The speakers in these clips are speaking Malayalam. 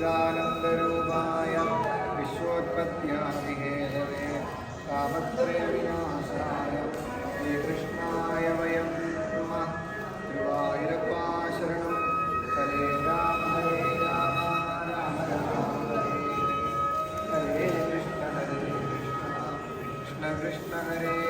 सच्चिदानन्दरूपाय विश्वोत्पत्त्याभिहे हवे तापत्रयविनाशाय श्रीकृष्णाय वयं नमः। हरे राम हरे राम हरे कृष्ण हरे कृष्ण। कृष्ण कृष्ण, हरे।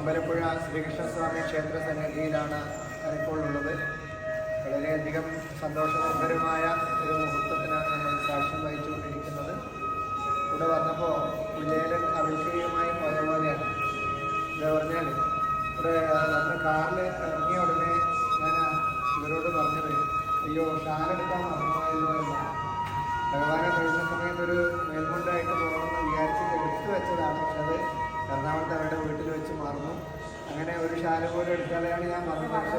അമ്പലപ്പുഴ ശ്രീകൃഷ്ണസ്വാമി ക്ഷേത്ര സന്നിധിയിലാണ് ഇപ്പോൾ ഉള്ളത് വളരെയധികം സന്തോഷകരമായ ഒരു മുഹൂർത്തത്തിനാണ് നമ്മൾ സാക്ഷ്യം വഹിച്ചുകൊണ്ടിരിക്കുന്നത്. ഇവിടെ വന്നപ്പോൾ കുചേലൻ അഭിഷേകമായി പോയ പോലെയാണ്. ഇത് പറഞ്ഞാൽ ഇവിടെ വന്ന് കാറിൽ ഇറങ്ങിയ ഉടനെ ഞാൻ ഇവരോട് പറഞ്ഞത് അയ്യോ ഷാലെടുക്കാൻ മറന്നുപോയല്ലോ ഭഗവാനെ തൊഴുന്ന സമയത്ത് ഒരു മേൽമുണ്ടായിട്ട് പോകണമെന്ന് വിചാരിച്ചിട്ട് എടുത്തു വെച്ചതാണ് പക്ഷെ അത് എറണാകുളത്ത് അവരുടെ വീട്ടിൽ വെച്ച് മറന്നു. അങ്ങനെ ഒരു ശാല പോലും എടുക്കാതെയാണ് ഞാൻ പറഞ്ഞത് പക്ഷേ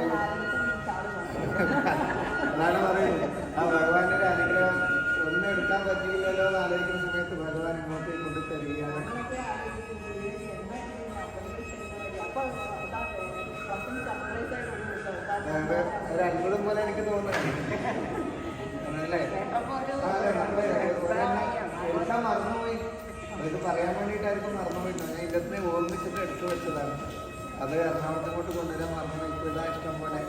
അതാണ് പറയുന്നത്. ആ ഭഗവാന്റെ ഒരു അനുഗ്രഹം ഒന്നും എടുക്കാൻ പറ്റിയില്ലല്ലോ എന്ന് ആലോചിക്കുന്ന സമയത്ത് ഭഗവാൻ ഇങ്ങോട്ട് കൊണ്ടു തരികയാണ്. പോലെ എനിക്ക് തോന്നുന്നു അല്ലേ ആ, അതെ, നമ്മൾ ഒരെണ്ണം മറന്നുപോയി. അത് പറയാൻ വേണ്ടിയിട്ടായിരിക്കും മറന്നുപോയിട്ടുണ്ട് രംഗത്ത് ഓർമ്മിച്ചിട്ട് എടുത്തു വെച്ചതാണ്. അത് എറണാകുളത്ത് അങ്ങോട്ട് കൊണ്ടുവരാൻ പറഞ്ഞു ഇപ്പോൾ ഇതാ ഇഷ്ടം പോലെ.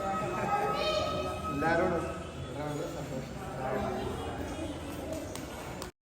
എല്ലാവരോടും സന്തോഷം.